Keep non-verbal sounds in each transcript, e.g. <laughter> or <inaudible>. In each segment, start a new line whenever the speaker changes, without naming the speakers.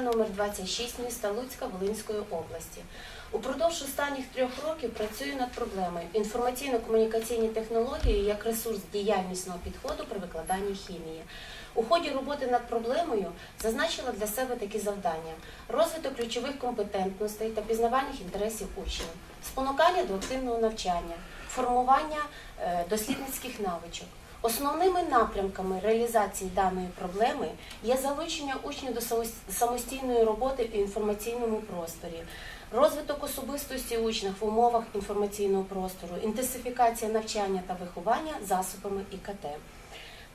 номер 26 міста Луцька Волинської області. Упродовж останніх трьох років працюю над проблемою інформаційно-комунікаційні технології як ресурс діяльнісного підходу при викладанні хімії. У ході роботи над проблемою зазначила для себе такі завдання: розвиток ключових компетентностей та пізнавальних інтересів учнів, спонукання до активного навчання, формування е, дослідницьких навичок. Основними напрямками реалізації даної проблеми є залучення учнів до самостійної роботи в інформаційному просторі, розвиток особистості учнів в умовах інформаційного простору, інтенсифікація навчання та виховання засобами ІКТ.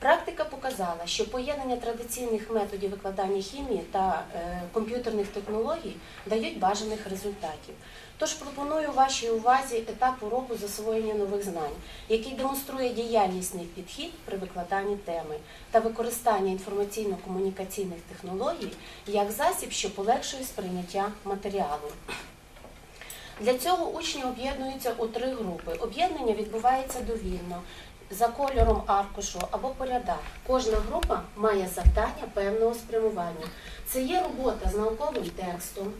Практика показала, що поєднання традиційних методів викладання хімії та е, комп'ютерних технологій дають бажаних результатів. Тож пропоную вашій увазі етап уроку засвоєння нових знань, який демонструє діяльнісний підхід при викладанні теми та використання інформаційно-комунікаційних технологій як засіб, що полегшує сприйняття матеріалу. Для цього учні об'єднуються у три групи. Об'єднання відбувається довільно за кольором аркушу або по рядах. Кожна група має завдання певного спрямування. Це є робота з науковим текстом,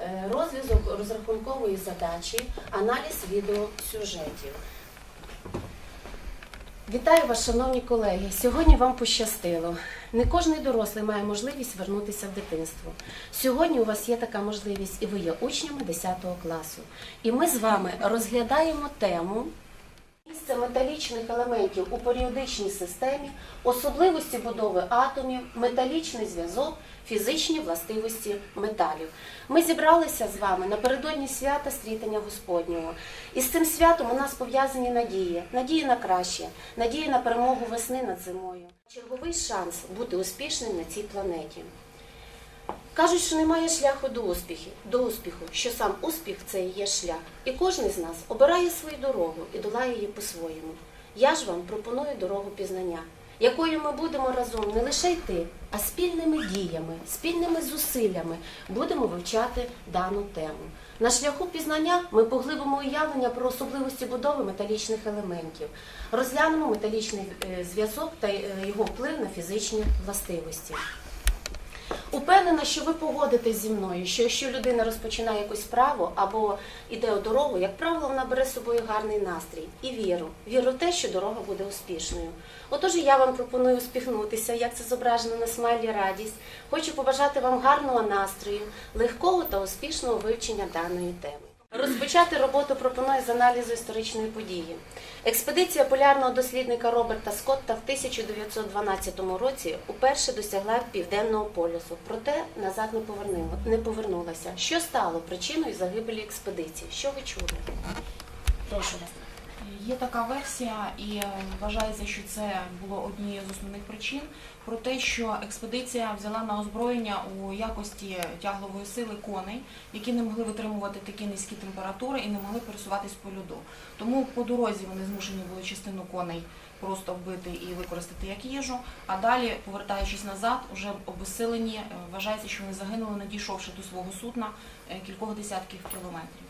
е, розв'язок розрахункової задачі, аналіз відеосюжетів. Вітаю вас, шановні колеги. Сьогодні вам пощастило. Не кожний дорослий має можливість вернутися в дитинство. Сьогодні у вас є така можливість, і ви є учнями 10 класу. І ми з вами розглядаємо тему місце металічних елементів у періодичній системі, особливості будови атомів, металічний зв'язок, фізичні властивості металів. Ми зібралися з вами напередодні свята стрітання Господнього. І з цим святом у нас пов'язані надії, надії на краще, надії на перемогу весни над зимою. Черговий шанс бути успішним на цій планеті. Кажуть, що немає шляху до успіху, до успіху, що сам успіх це і є шлях. І кожен з нас обирає свою дорогу і долає її по-своєму. Я ж вам пропоную дорогу пізнання, якою ми будемо разом не лише йти, а спільними діями, спільними зусиллями будемо вивчати дану тему. На шляху пізнання ми поглибимо уявлення про особливості будови металічних елементів, розглянемо металічний е, зв'язок та е, його вплив на фізичні властивості. Упевнена, що ви погодитесь зі мною, що якщо людина розпочинає якусь справу або йде у дорогу, як правило, вона бере з собою гарний настрій і віру. Віру в те, що дорога буде успішною. Отож, я вам пропоную успіхнутися, як це зображено на смайлі радість. Хочу побажати вам гарного настрою, легкого та успішного вивчення даної теми. Розпочати роботу пропоную з аналізу історичної події. Експедиція полярного дослідника Роберта Скотта в 1912 році уперше досягла південного полюсу, проте назад не повернула- не повернулася. Що стало причиною загибелі експедиції? Що ви чули? Прошу вас.
Є така версія, і е, вважається, що це було однією з основних причин про те, що експедиція взяла на озброєння у якості тяглової сили коней, які не могли витримувати такі низькі температури і не могли пересуватись по льоду. Тому по дорозі вони змушені були частину коней просто вбити і використати як їжу. А далі, повертаючись назад, уже обесилені, е, вважається, що вони загинули, надійшовши до свого судна е, кількох десятків кілометрів.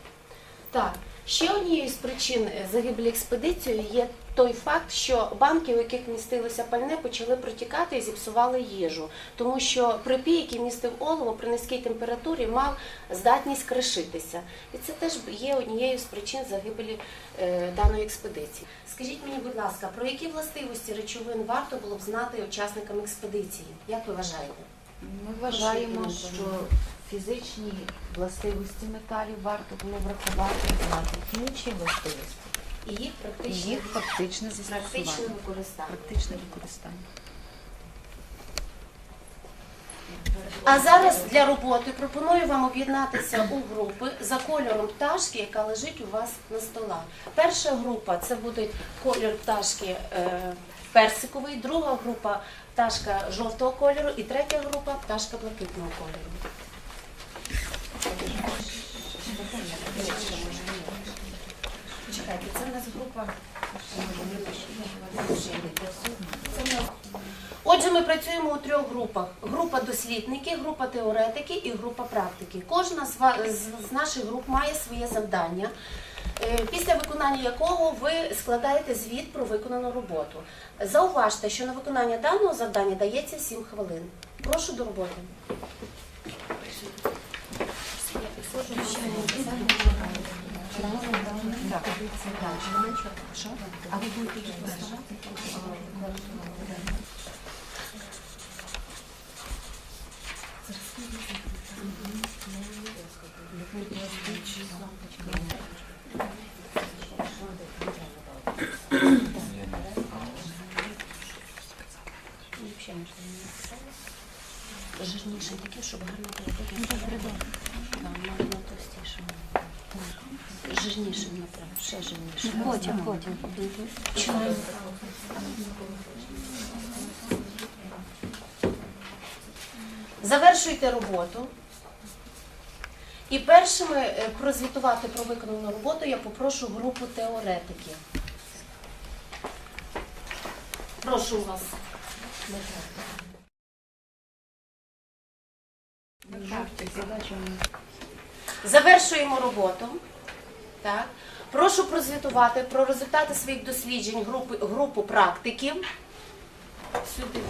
Так, ще однією з причин е, загибелі експедиції є той факт, що банки, у яких містилося пальне, почали протікати і зіпсували їжу, тому що припій, який містив олово при низькій температурі, мав здатність кришитися. І це теж є однією з причин загибелі е, даної експедиції. Скажіть мені, будь ласка, про які властивості речовин варто було б знати учасникам експедиції? Як ви вважаєте?
Ми вважаємо,
Що
що фізичні властивості металів варто було врахувати, знати інші властивості.
І їх практичне,
їх
практичне
застосування,
використання.
практичне використання.
А зараз для роботи пропоную вам об'єднатися у групи за кольором пташки, яка лежить у вас на столах. Перша група це буде колір пташки е, персиковий, друга група пташка жовтого кольору і третя група пташка блакитного кольору. Чекайте, це в нас група. Отже, ми працюємо у трьох групах: група дослідники, група теоретики і група практики. Кожна з наших груп має своє завдання. е, після виконання якого ви складаєте звіт про виконану роботу. Зауважте, що на виконання даного завдання дається 7 хвилин. Прошу до роботи.
А ви будете їх поставати?
Жирніше таке, щоб гарно було Жирніше направо, ще жирніше. Потім, потім. Чому? Завершуйте роботу. І першими е, прозвітувати про виконану роботу я попрошу групу теоретиків. Прошу вас. Завершуємо роботу. Так. Прошу прозвітувати про результати своїх досліджень групи, групу практиків. Сюди.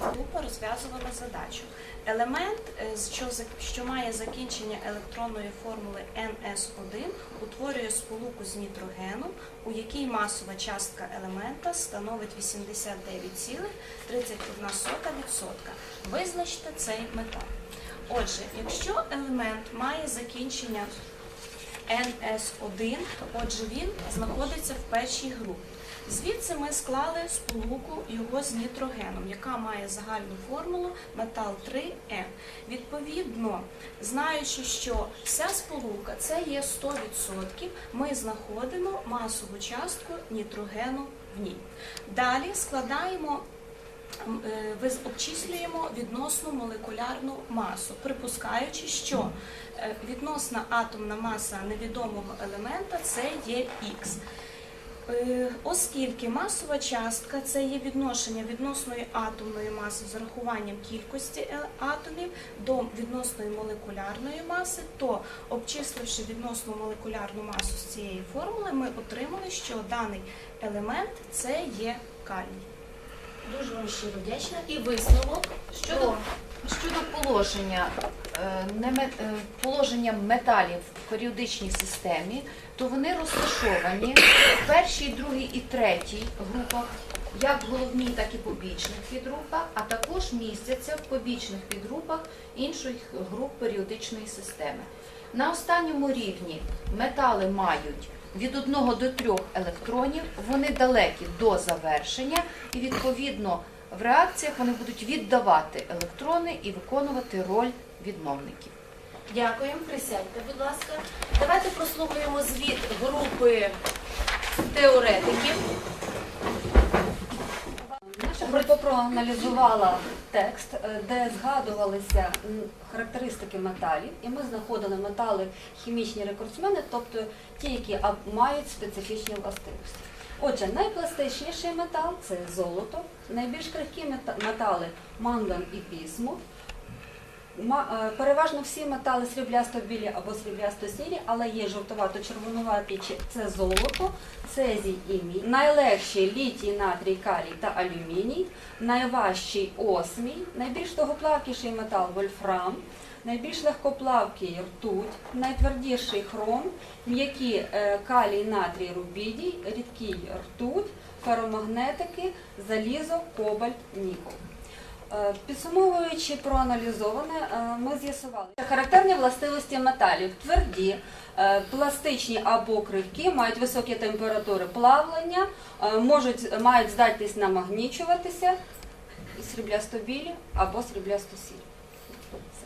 Група розв'язувала задачу. Елемент, е, що, що має закінчення електронної формули NS1, утворює сполуку з нітрогеном, у якій масова частка елемента становить 89,31%. Визначте цей метал. Отже, якщо елемент має закінчення NS1, отже він знаходиться в першій групі. Звідси ми склали сполуку його з нітрогеном, яка має загальну формулу метал 3М. Відповідно, знаючи, що вся сполука це є 100%, ми знаходимо масову частку нітрогену в ній. Далі складаємо обчислюємо відносну молекулярну масу, припускаючи, що е, відносна атомна маса невідомого елемента це є Х. Е, Оскільки масова частка це є відношення відносної атомної маси з урахуванням кількості е- атомів до відносної молекулярної маси, то обчисливши відносну молекулярну масу з цієї формули, ми отримали, що даний елемент це є калій.
Дуже вам щиро вдячна. І висновок щодо
Щодо, положення, е, не ме- е, положення металів в періодичній системі, то вони розташовані в першій, другій і третій групах, як в головній, так і побічних підгрупах, а також містяться в побічних підгрупах інших груп періодичної системи. На останньому рівні метали мають від 1 до 3 електронів, вони далекі до завершення, і відповідно в реакціях вони будуть віддавати електрони і виконувати роль відмовників.
Дякуємо, присядьте, будь ласка. Давайте прослухаємо звіт групи теоретиків.
Проаналізувала текст, е, де згадувалися характеристики металів, і ми знаходили метали хімічні рекордсмени, тобто ті, які мають специфічні властивості. Отже, найпластичніший метал це золото, найбільш крихкі метали манган і пісмут. Е, Переважно всі метали сріблясто-білі або сріблясто-сірі, але є жовтовато-червонуваті це золото, цезій і мідь. Найлегші літій, натрій, калій та алюміній, найважчий осмій, найбільш тогоплавкіший метал вольфрам, найбільш легкоплавкий ртуть, найтвердіший хром, м'які е, калій, натрій, рубідій, рідкий ртуть, феромагнетики, залізо, кобальт, нікель. Е, Підсумовуючи проаналізоване, е, ми з'ясували, що характерні властивості металів тверді, е, пластичні або кривкі, мають високі температури плавлення, можуть, мають здатність намагнічуватися, сріблясто-білі або сріблясто-сірі.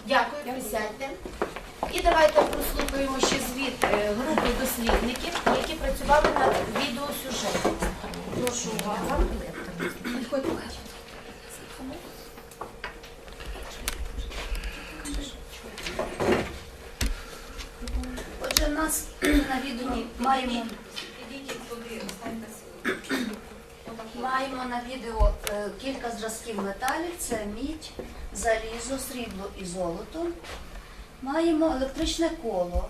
Дякую, присядьте. І давайте прослухаємо ще звіт групи дослідників, які працювали над відеосюжетом. Прошу увага.
Отже, в нас на відео маємо, маємо на відео е, кілька зразків металів: це мідь, залізо, срібло і золото. Маємо електричне коло,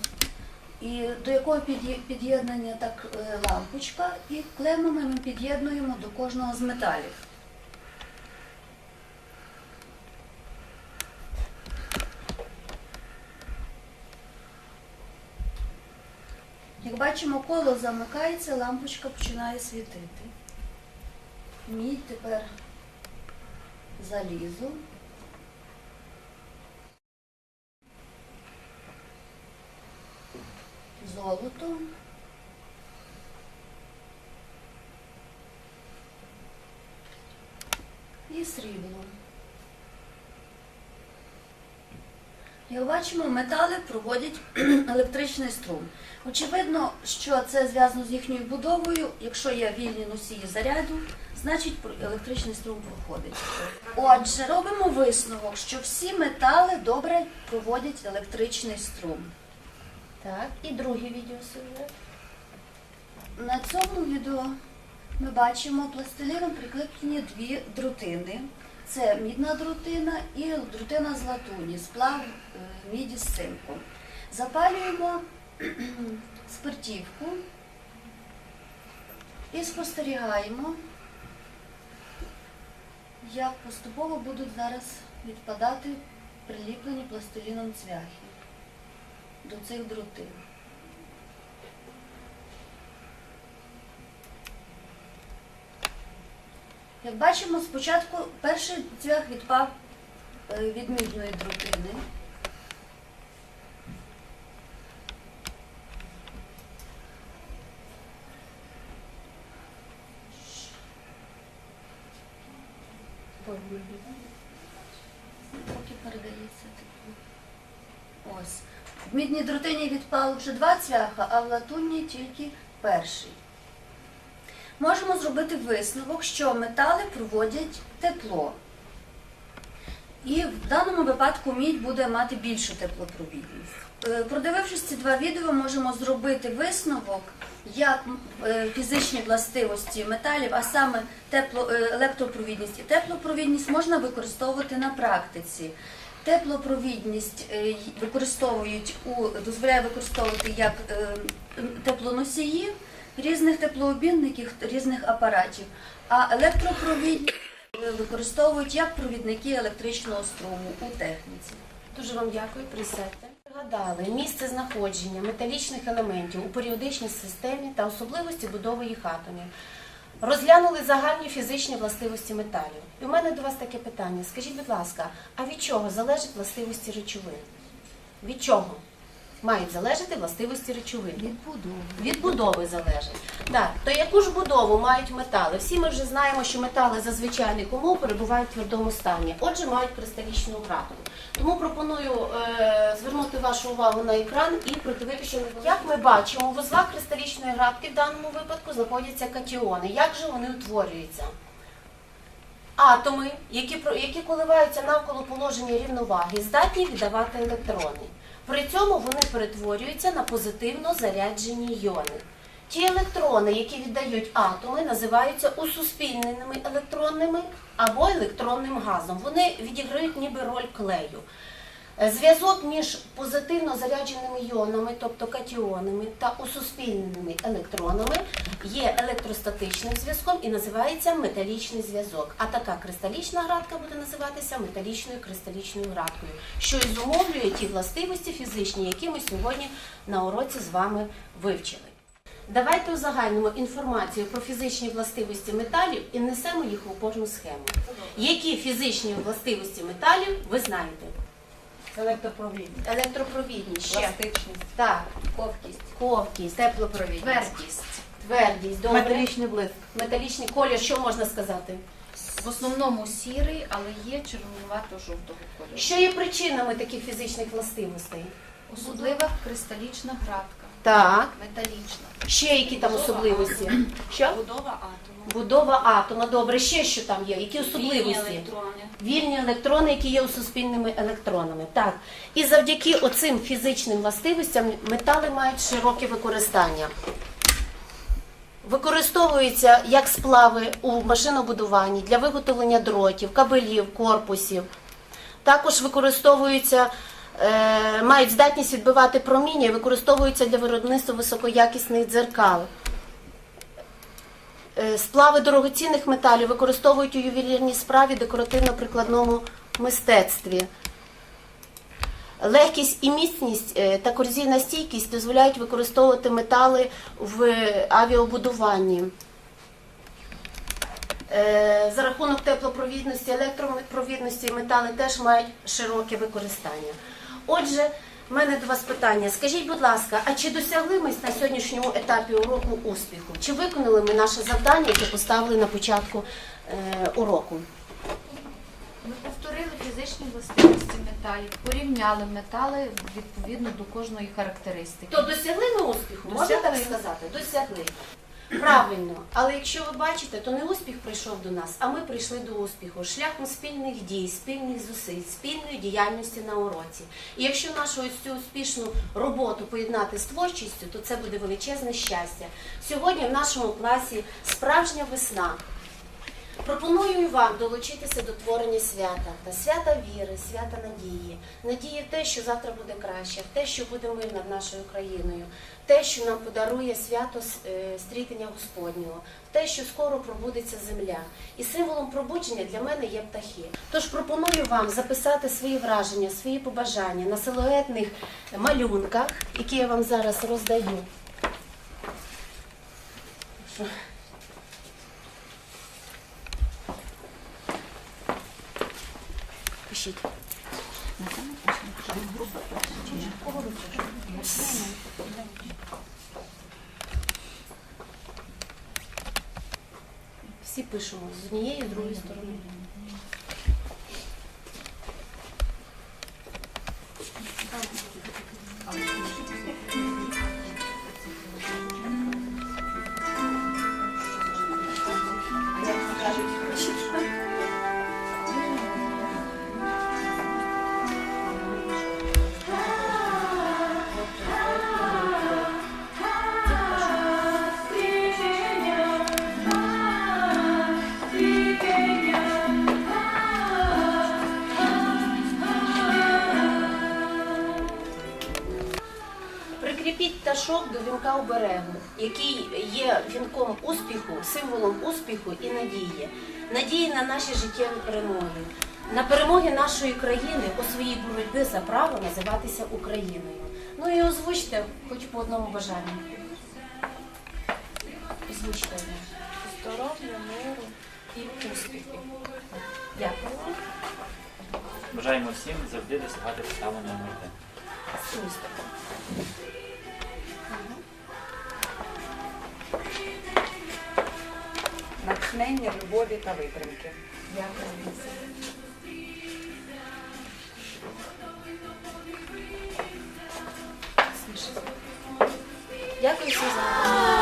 і до якого під'єднання так е, лампочка, і клемами ми під'єднуємо до кожного з металів. Як бачимо, коло замикається, лампочка починає світити. Мідь тепер залізу. Золото. І срібло. Як бачимо, метали проводять <clears throat> електричний струм. Очевидно, що це зв'язано з їхньою будовою. Якщо є вільні носії заряду, значить електричний струм проходить. Отже, робимо висновок, що всі метали добре проводять електричний струм.
Так, і другий відеосюжет.
На цьому відео ми бачимо пластиліном прикріплені дві друтини. Це мідна друтина і друтина з латуні, сплав е, міді з цинком. Запалюємо <clears throat> спиртівку і спостерігаємо, як поступово будуть зараз відпадати приліплені пластиліном цвяхи до цих друтин. Як бачимо, спочатку перший цвях відпав е, від мідної друтини. Поки передається. Ось. В мідній друтині відпало вже два цвяха, а в латунній тільки перший. Можемо зробити висновок, що метали проводять тепло. І в даному випадку мідь буде мати більшу теплопровідність. Е, Продивившись ці два відео, можемо зробити висновок, як е, фізичні властивості металів, а саме тепло, е, електропровідність і теплопровідність можна використовувати на практиці. Теплопровідність використовують у дозволяє використовувати як теплоносії різних теплообмінників, різних апаратів, а електропровідність е, використовують як провідники електричного струму у техніці.
Дуже вам дякую, присядьте. Пригадали місце знаходження металічних елементів у періодичній системі та особливості будови їх атомів. Розглянули загальні фізичні властивості металів. І у мене до вас таке питання. Скажіть, будь ласка, а від чого залежать властивості речовин? Від чого мають залежати властивості речовин?
Від будови.
Від будови залежить. Так, то яку ж будову мають метали? Всі ми вже знаємо, що метали за звичайних умов перебувають в твердому стані, отже, мають кристалічну граду. Тому пропоную е, звернути вашу увагу на екран і противипущено. Як ми бачимо, у вузлах кристалічної градки в даному випадку знаходяться катіони. Як же вони утворюються? Атоми, які, які коливаються навколо положення рівноваги, здатні віддавати електрони. При цьому вони перетворюються на позитивно заряджені йони. Ті електрони, які віддають атоми, називаються усуспільненими електронними або електронним газом. Вони відіграють ніби роль клею. Е, Зв'язок між позитивно зарядженими іонами, тобто катіонами, та усуспільненими електронами є електростатичним зв'язком і називається металічний зв'язок. А така кристалічна градка буде називатися металічною кристалічною градкою, що і зумовлює ті властивості фізичні, які ми сьогодні на уроці з вами вивчили. Давайте узагальнимо інформацію про фізичні властивості металів і несемо їх в опорну схему. Які фізичні властивості металів ви знаєте?
Електропровідність,
Електропровідність, ще.
пластичність,
Так,
ковкість,
ковкість,
Теплопровідність.
твердість, твердість, добре.
металічний блиск.
Металічний колір, що можна сказати?
В основному сірий, але є червонувато-жовтого кольору.
Що є причинами таких фізичних властивостей?
Особлива кристалічна градка,
Так.
металічна.
Ще які там особливості? Що?
Будова атому.
Будова атома, добре, ще що там є? Які
Вільні
особливості?
електрони.
Вільні електрони, які є у суспільними електронами. Так. І завдяки оцим фізичним властивостям метали мають широке використання. Використовуються як сплави у машинобудуванні для виготовлення дротів, кабелів, корпусів. Також використовуються е, мають здатність відбивати проміння і використовуються для виробництва високоякісних дзеркал. Е, Сплави дорогоцінних металів використовують у ювелірній справі декоративно-прикладному мистецтві. Легкість і міцність е, та корозійна стійкість дозволяють використовувати метали в авіабудуванні. Е, За рахунок теплопровідності, електропровідності метали теж мають широке використання. Отже, в мене до вас питання. Скажіть, будь ласка, а чи досягли ми на сьогоднішньому етапі уроку успіху? Чи виконали ми наше завдання, яке поставили на початку е, уроку?
Ми повторили фізичні властивості металів, порівняли метали відповідно до кожної характеристики.
То досягли ми успіху, можна так
Досягли.
сказати? Досягли. Правильно, але якщо ви бачите, то не успіх прийшов до нас, а ми прийшли до успіху шляхом спільних дій, спільних зусиль, спільної діяльності на уроці. І якщо нашу ось цю успішну роботу поєднати з творчістю, то це буде величезне щастя. Сьогодні в нашому класі справжня весна. Пропоную і вам долучитися до творення свята та свята віри, свята надії, надії в те, що завтра буде краще, в те, що буде мир над нашою країною, те, що нам подарує свято е, стрітення Господнього, в те, що скоро пробудеться земля. І символом пробудження для мене є птахи. Тож пропоную вам записати свої враження, свої побажання на силуетних малюнках, які я вам зараз роздаю. Всі пишемо з однієї з другої сторони. Прикріпіть пташок до вінка оберегу, який є вінком успіху, символом успіху і надії. Надії на наші життєві перемоги, на перемоги нашої країни у своїй боротьбі за право називатися Україною. Ну і озвучте хоч по одному бажанню. Озвучте.
Здоров'я, миру і успіху.
Дякую.
Бажаємо всім завжди досягати поставленої мети.
З
натхнення, любові та витримки.
Дякую. Дякую всім за увагу.